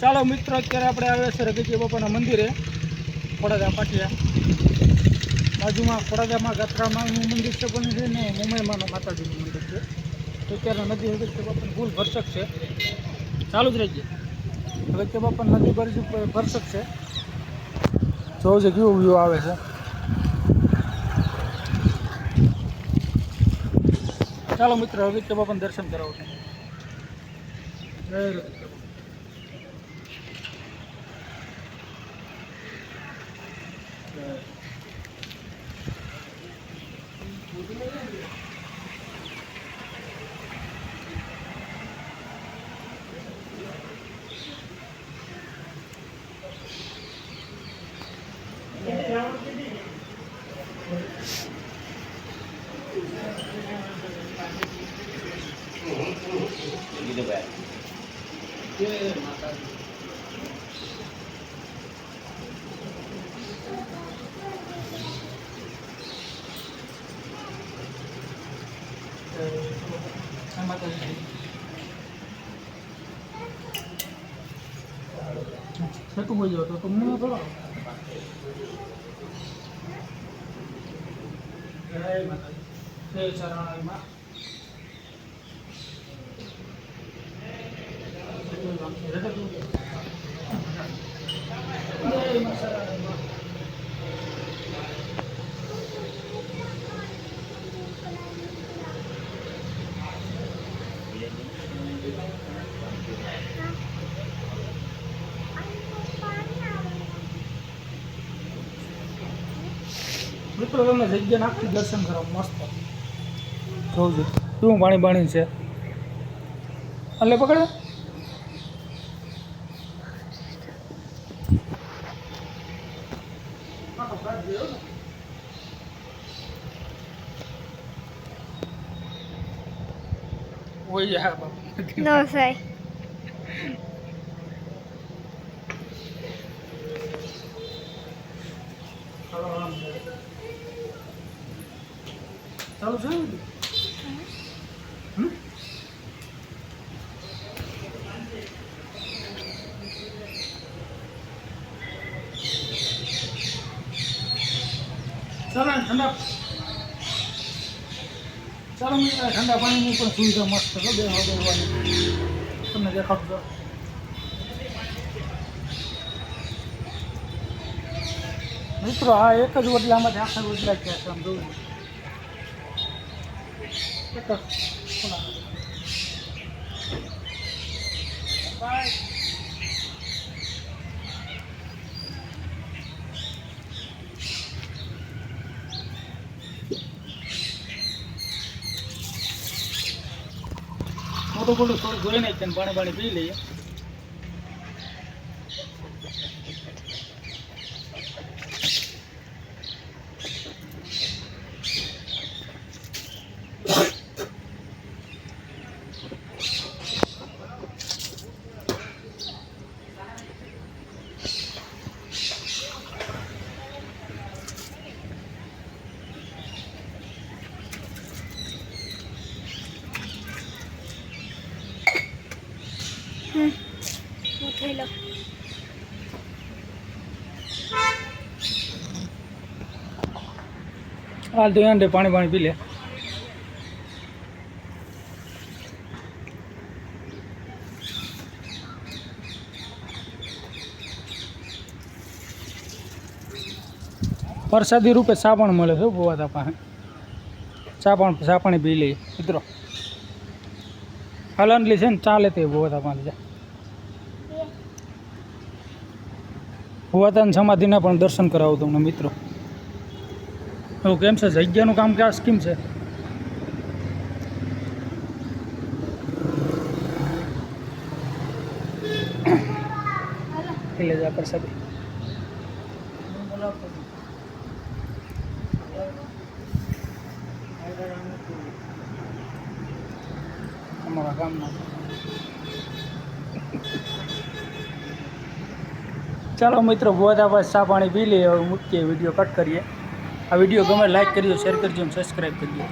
ચાલો મિત્રો, અત્યારે આપણે આવ્યા છે રઘુજી બાપાના મંદિરે, ખોડાદા પાટિયા. બાજુમાં ખોડાદામાં ગાત્રામાનું મંદિર છે પણ છે ને મુંબઈમાંનું માતાજીનું મંદિર છે. તો અત્યારે નદી રગીજી બાપાનું ફૂલ ભરસક છે. ચાલુ જ રહીએ રગીજી બાપા, નદી ભરસક ભરસક છે. જોવું છે કેવું વ્યૂ આવે છે. ચાલો મિત્રો રગીજી બાપાને દર્શન કરાવું જય રગીજી બાપા. જય માતાજી જય માતાજી છતું બોલ જાવ તો તમને થોડો જય માતાજી મિત્રો તમે જગ્યા નાખી દર્શન કરો મસ્ત. શું પાણી પાણી છે? એટલે પકડે. No sé. ચાલુ છે હમ? ચાલો ને ઠંડા ચાલો ઠંડા પાણીની પણ સુવિધા મસ્ત છે બે બેવાની તમને દેખાડું મિત્રો, આ એક જ વડલામાંથી આખા વડલા ક્યાં છે, આમ છું. એક જ. થોડું જોઈ નાખીએ ને પાણી પાણી પી લઈએ. ઉઠી લો હાલ તો એને પાણી પાણી પી લે. પ્રસાદી રૂપે ચા પણ મળે છે ભોવાતા પાસે ચા પણ ચા પાણી પી લઈએ. મિત્રો હલનલી છે ને ચા લેતે ભોવાતા પાસે ભોવાતાની સમાધિના પણ દર્શન કરાવું તમને, મિત્રો. એવું કેમ છે? જગ્યાનું કામ કે આ સ્કીમ છે? એટલે જા પ્રસાદી. અમારા ચાલો મિત્રો બધા પાસે ચા પાણી પી લઈએ. મૂકીએ વીડિયો કટ કરીએ. આ વીડિયો ગમે લાઈક કરજો શેર કરજો અને સબસ્ક્રાઈબ કરજો.